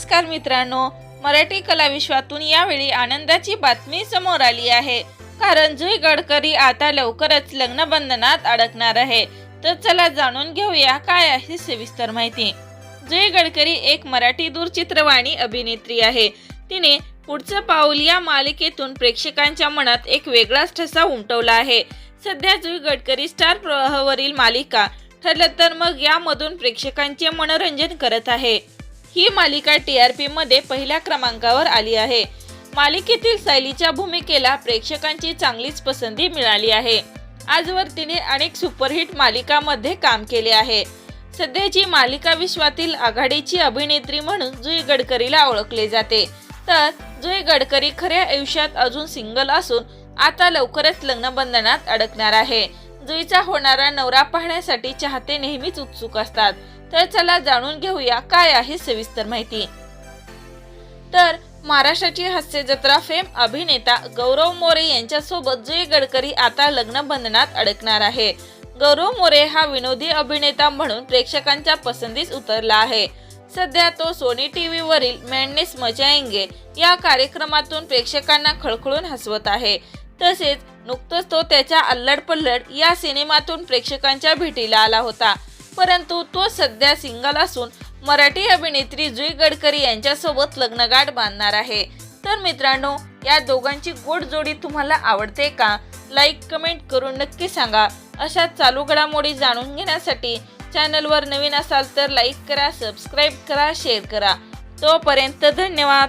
नमस्कार मित्रांनो मराठी कला विश्वातून यावेळी आनंदाची बातमी समोर आली आहे. कारण जुई गडकरी आता लवकरच लग्न बंधनात अडकणार आहे. तर चला जाणून घेऊया काय आहे सविस्तर माहिती. जुई गडकरी एक मराठी दूरचित्रवाणी अभिनेत्री आहे. तिने पुढचं पाऊल या मालिकेतून प्रेक्षकांच्या मनात एक वेगळाच ठसा उमटवला आहे. सध्या जुई गडकरी स्टार प्रवाहावरील मालिका ठरलं तर मग यामधून प्रेक्षकांचे मनोरंजन करत आहे. ही मालिका टी आर पी मध्ये पहिल्या क्रमांकावर आली आहे. मालिकेतील सैलीच्या भूमिकेला प्रेक्षकांची चांगलीच पसंती मिळाली आहे. आजवर तिने अनेक सुपरहिट मालिकामध्ये काम केले आहे. सध्याची मालिका विश्वातील आघाडीची अभिनेत्री म्हणून जुई गडकरीला ओळखले जाते तर जुई गडकरी खऱ्या आयुष्यात अजून सिंगल असून आता लवकरच लग्नबंधनात अडकणार आहे. जुईचा होणारा नवरा पाहण्यासाठी चाहते नेहमीच उत्सुक असतात. तर चला जाणून घेऊया काय आहे सविस्तर माहिती. तर महाराष्ट्राची हास्य जत्रा फेम अभिनेता गौरव मोरे यांच्यासोबत जुई गडकरी आता लग्न बंधनात अडकणार आहे. गौरव मोरे हा विनोदी अभिनेता म्हणून प्रेक्षकांच्या पसंतीस उतरला आहे. सध्या तो सोनी टीव्ही वरील मॅननेस मजाएंगे या कार्यक्रमातून प्रेक्षकांना खळखळून हसवत आहे. तसेच नुकतंच तो त्याच्या अल्लड पल्लड या सिनेमातून प्रेक्षकांच्या भेटीला आला होता. परंतु तो सध्या सिंगल असून मराठी अभिनेत्री जुई गडकरी यांच्यासोबत लग्नगाठ बांधणार आहे. तर मित्रांनो या दोघांची गोड जोडी तुम्हाला आवडते का? लाईक कमेंट करून नक्की सांगा. अशा चालू घडामोडी जाणून घेण्यासाठी चॅनलवर नवीन असाल तर लाईक करा सबस्क्राईब करा शेअर करा. तोपर्यंत धन्यवाद!